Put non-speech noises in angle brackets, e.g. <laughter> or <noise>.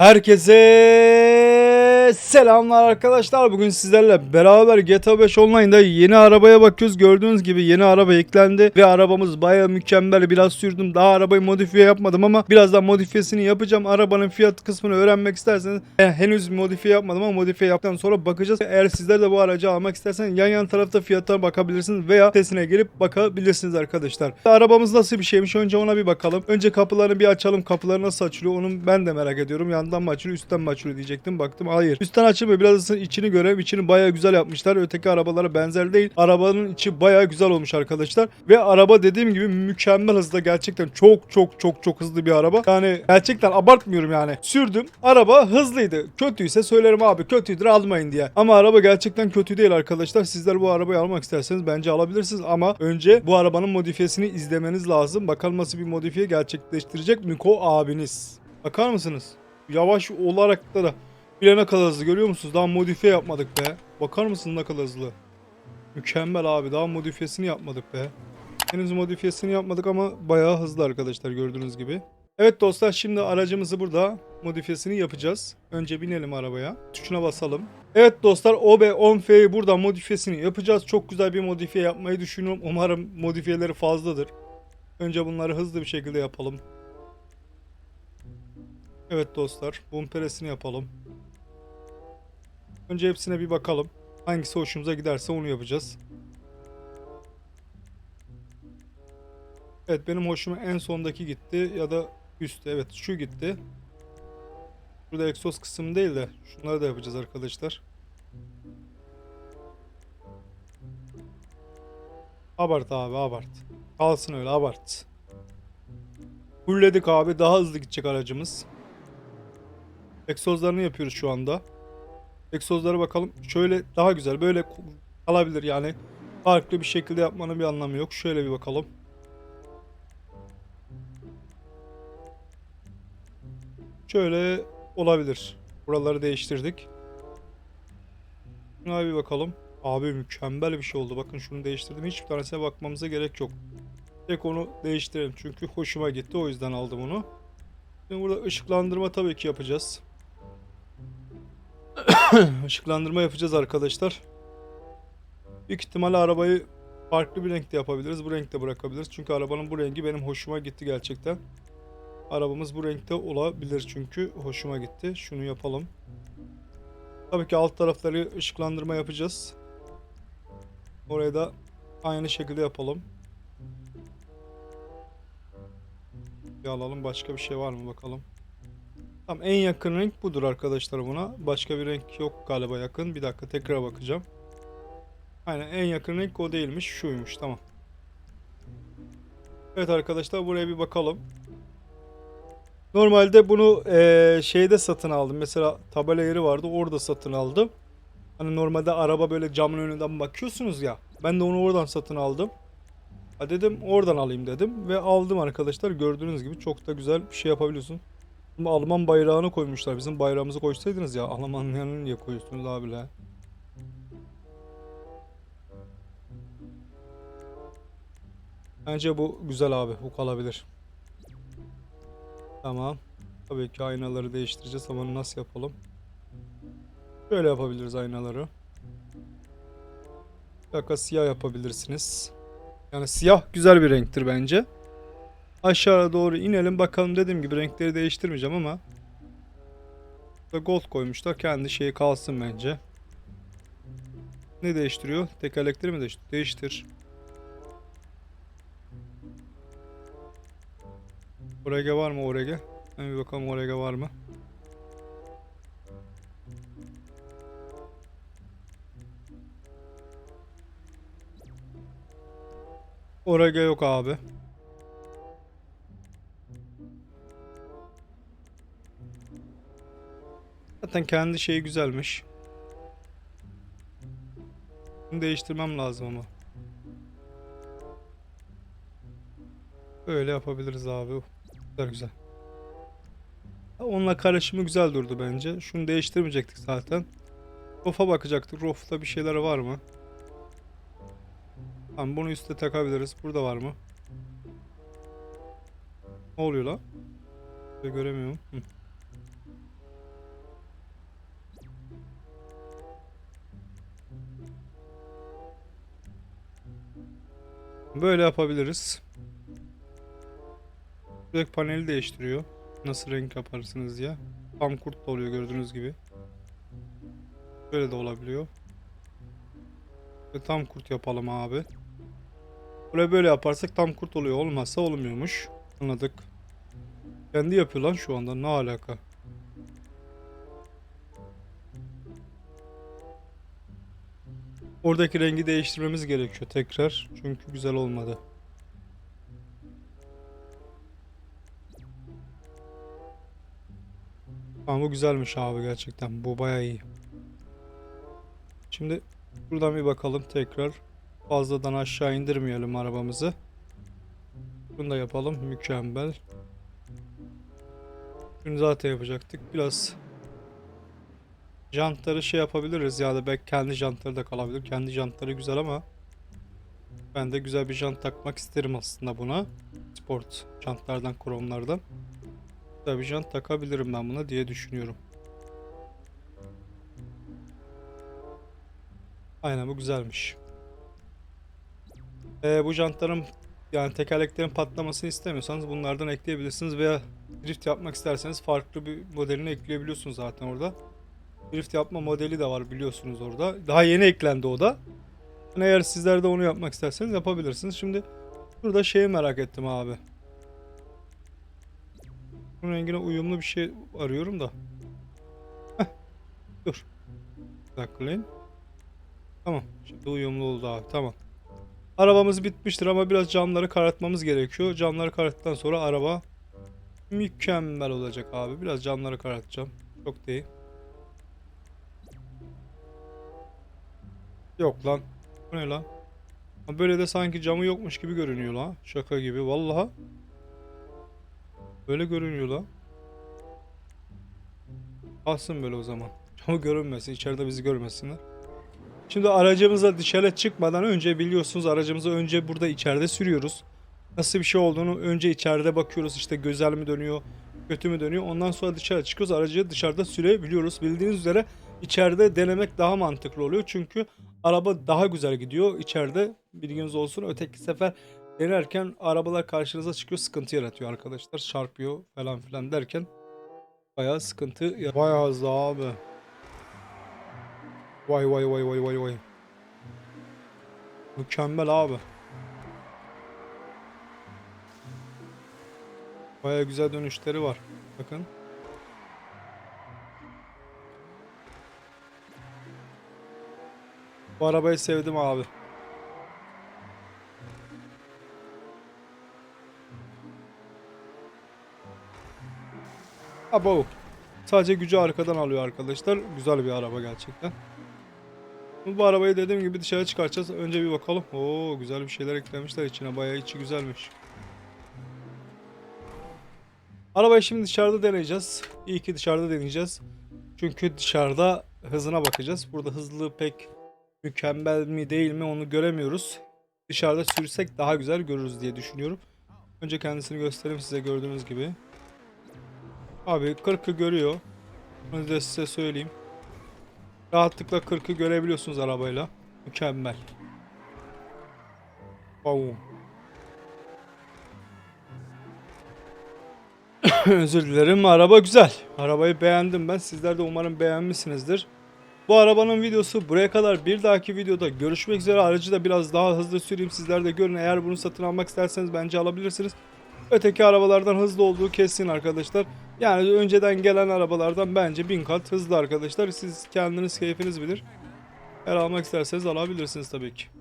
Herkese selamlar arkadaşlar. Bugün sizlerle beraber GTA 5 Online'da yeni arabaya bakıyoruz. Gördüğünüz gibi yeni araba eklendi ve arabamız baya mükemmel. Biraz sürdüm. Daha arabayı modifiye yapmadım ama birazdan modifiyesini yapacağım. Arabanın fiyat kısmını öğrenmek isterseniz ben henüz modifiye yapmadım ama modifiye yaptıktan sonra bakacağız. Eğer sizler de bu aracı almak isterseniz yan yan tarafta fiyatlara bakabilirsiniz veya sitesine gelip bakabilirsiniz arkadaşlar. Arabamız nasıl bir şeymiş önce ona bir bakalım. Önce kapılarını bir açalım. Kapılar nasıl açılıyor onu ben de merak ediyorum. Yandan mı açılıyor üstten mi açılıyor diyecektim. Baktım hayır. Üstten açılmıyor. Biraz içini görelim. İçini bayağı güzel yapmışlar. Öteki arabalara benzer değil. Arabanın içi bayağı güzel olmuş arkadaşlar. Ve araba dediğim gibi mükemmel hızda. Gerçekten çok çok çok çok hızlı bir araba. Yani gerçekten abartmıyorum yani. Sürdüm. Araba hızlıydı. Kötüyse söylerim abi kötüydür almayın diye. Ama araba gerçekten kötü değil arkadaşlar. Sizler bu arabayı almak isterseniz bence alabilirsiniz. Ama önce bu arabanın modifiyesini izlemeniz lazım. Bakalım nasıl bir modifiye gerçekleştirecek Miko abiniz. Bakar mısınız? Yavaş olarak da da bile ne kadar hızlı görüyor musunuz? Daha modifiye yapmadık be. Bakar mısın ne kadar hızlı? Mükemmel abi daha modifiyesini yapmadık be. Henüz modifiyesini yapmadık ama bayağı hızlı arkadaşlar gördüğünüz gibi. Evet dostlar şimdi aracımızı burada modifiyesini yapacağız. Önce binelim arabaya. Tuşuna basalım. Evet dostlar OB10F'yi burada modifiyesini yapacağız. Çok güzel bir modifiye yapmayı düşünüyorum. Umarım modifiyeleri fazladır. Önce bunları hızlı bir şekilde yapalım. Evet dostlar, bumperesini yapalım. Önce hepsine bir bakalım. Hangisi hoşumuza giderse onu yapacağız. Evet benim hoşuma en sondaki gitti ya da üstte. Evet şu gitti. Burada egzoz kısmı değil de şunları da yapacağız arkadaşlar. Abart abi abart. Kalsın öyle abart. Fullledik abi daha hızlı gidecek aracımız. Egzozlarını yapıyoruz şu anda. Egzozlara bakalım. Şöyle daha güzel. Böyle kalabilir yani. Farklı bir şekilde yapmanın bir anlamı yok. Şöyle bir bakalım. Şöyle olabilir. Buraları değiştirdik. Şuna bir bakalım. Abi mükemmel bir şey oldu. Bakın şunu değiştirdim. Hiçbir tanesine bakmamıza gerek yok. Tek onu değiştirelim. Çünkü hoşuma gitti. O yüzden aldım onu. Şimdi burada ışıklandırma tabii ki yapacağız. <coughs> Işıklandırma yapacağız arkadaşlar. Büyük ihtimalle arabayı farklı bir renkte yapabiliriz. Bu renkte bırakabiliriz. Çünkü arabanın bu rengi benim hoşuma gitti gerçekten. Arabamız bu renkte olabilir çünkü hoşuma gitti. Şunu yapalım. Tabii ki alt tarafları ışıklandırma yapacağız. Oraya da aynı şekilde yapalım. Bir alalım. Başka bir şey var mı bakalım. Tamam en yakın renk budur arkadaşlar buna. Başka bir renk yok galiba yakın. Bir dakika tekrar bakacağım. Aynen en yakın renk o değilmiş. Şuymuş tamam. Evet arkadaşlar buraya bir bakalım. Normalde bunu eee, şeyde satın aldım. Mesela tabela yeri vardı orada satın aldım. Hani normalde araba böyle camın önünden bakıyorsunuz ya. Ben de onu oradan satın aldım. Ha dedim oradan alayım dedim ve aldım arkadaşlar. Gördüğünüz gibi çok da güzel bir şey yapabiliyorsun. Alman bayrağını koymuşlar. Bizim bayrağımızı koysaydınız ya. Almanya'nın niye koyuyorsunuz abiler? Bence bu güzel abi. Bu kalabilir. Tamam. Tabii ki aynaları değiştireceğiz ama nasıl yapalım? Böyle yapabiliriz aynaları. Bir dakika siyah yapabilirsiniz. Yani siyah güzel bir renktir bence. Aşağı doğru inelim bakalım dediğim gibi renkleri değiştirmeyeceğim ama Burada gold koymuşlar kendi şeyi kalsın bence. Ne değiştiriyor? Tekerlekleri mi değiştir? Değiştir. Orege var mı Orege? Hemen bir bakalım Orege var mı? Orege yok abi. Zaten kendi şeyi güzelmiş. Bunu değiştirmem lazım ama. Öyle yapabiliriz abi. Güzel güzel. Onunla karışımı güzel durdu bence. Şunu değiştirmeyecektik zaten. Rof'a bakacaktık. Rof'ta bir şeyler var mı? Tamam bunu üste takabiliriz. Burada var mı? Ne oluyor lan? Göremiyorum. Hı. Böyle yapabiliriz. Direkt paneli değiştiriyor. Nasıl renk yaparsınız diye. Tam kurt da oluyor gördüğünüz gibi. Böyle de olabiliyor. Ve tam kurt yapalım abi. Buraya böyle yaparsak tam kurt oluyor. Olmazsa olmuyormuş. Anladık. Kendi yapıyor lan şu anda. Ne alaka? Oradaki rengi değiştirmemiz gerekiyor tekrar. Çünkü güzel olmadı. Ama bu güzelmiş abi gerçekten. Bu bayağı iyi. Şimdi buradan bir bakalım tekrar. Fazladan aşağı indirmeyelim arabamızı. Bunu da yapalım. Mükemmel. Bunu zaten yapacaktık. Biraz jantları şey yapabiliriz ya da belki kendi jantları da kalabilir. Kendi jantları güzel ama ben de güzel bir jant takmak isterim aslında buna. Sport jantlardan, kromlardan. Güzel bir jant takabilirim ben buna diye düşünüyorum. Aynen bu güzelmiş. Ee, bu jantların yani tekerleklerin patlamasını istemiyorsanız bunlardan ekleyebilirsiniz veya drift yapmak isterseniz farklı bir modelini ekleyebiliyorsunuz zaten orada. Drift yapma modeli de var biliyorsunuz orada. Daha yeni eklendi o da. Eğer sizler de onu yapmak isterseniz yapabilirsiniz. Şimdi burada şeyi merak ettim abi. Bunun rengine uyumlu bir şey arıyorum da. Heh. Dur. Lan. Tamam. Şimdi uyumlu oldu abi. Tamam. Arabamız bitmiştir ama biraz camları karartmamız gerekiyor. Camları kararttıktan sonra araba mükemmel olacak abi. Biraz camları karartacağım. Çok değil. Yok lan. Bu ne lan? Böyle de sanki camı yokmuş gibi görünüyor lan. Şaka gibi. Vallahi. Böyle görünüyor lan. Kalsın böyle o zaman. <laughs> Camı görünmesin. içeride bizi görmesinler. Şimdi aracımıza dışarı çıkmadan önce biliyorsunuz aracımızı önce burada içeride sürüyoruz. Nasıl bir şey olduğunu önce içeride bakıyoruz. İşte güzel mi dönüyor, kötü mü dönüyor. Ondan sonra dışarı çıkıyoruz. Aracı dışarıda sürebiliyoruz. Bildiğiniz üzere içeride denemek daha mantıklı oluyor. Çünkü araba daha güzel gidiyor içeride. Bilginiz olsun. Öteki sefer denerken arabalar karşınıza çıkıyor. Sıkıntı yaratıyor arkadaşlar. Çarpıyor falan filan derken bayağı sıkıntı. ya- Bayağı hızlı abi. Vay vay vay vay vay vay. Mükemmel abi. Baya güzel dönüşleri var. Bakın. Bu arabayı sevdim abi. Abo. Sadece gücü arkadan alıyor arkadaşlar. Güzel bir araba gerçekten. Bu arabayı dediğim gibi dışarı çıkartacağız. Önce bir bakalım. Oo güzel bir şeyler eklemişler içine. Bayağı içi güzelmiş. Arabayı şimdi dışarıda deneyeceğiz. İyi ki dışarıda deneyeceğiz. Çünkü dışarıda hızına bakacağız. Burada hızlılığı pek mükemmel mi değil mi onu göremiyoruz. Dışarıda sürsek daha güzel görürüz diye düşünüyorum. Önce kendisini göstereyim size gördüğünüz gibi. Abi 40'ı görüyor. Onu da size söyleyeyim. Rahatlıkla 40'ı görebiliyorsunuz arabayla. Mükemmel. Wow. <coughs> Özür dilerim. Araba güzel. Arabayı beğendim ben. Sizler de umarım beğenmişsinizdir. Bu arabanın videosu buraya kadar. Bir dahaki videoda görüşmek üzere. Aracı da biraz daha hızlı süreyim. Sizler de görün. Eğer bunu satın almak isterseniz bence alabilirsiniz. Öteki arabalardan hızlı olduğu kesin arkadaşlar. Yani önceden gelen arabalardan bence bin kat hızlı arkadaşlar. Siz kendiniz keyfiniz bilir. Eğer almak isterseniz alabilirsiniz tabii ki.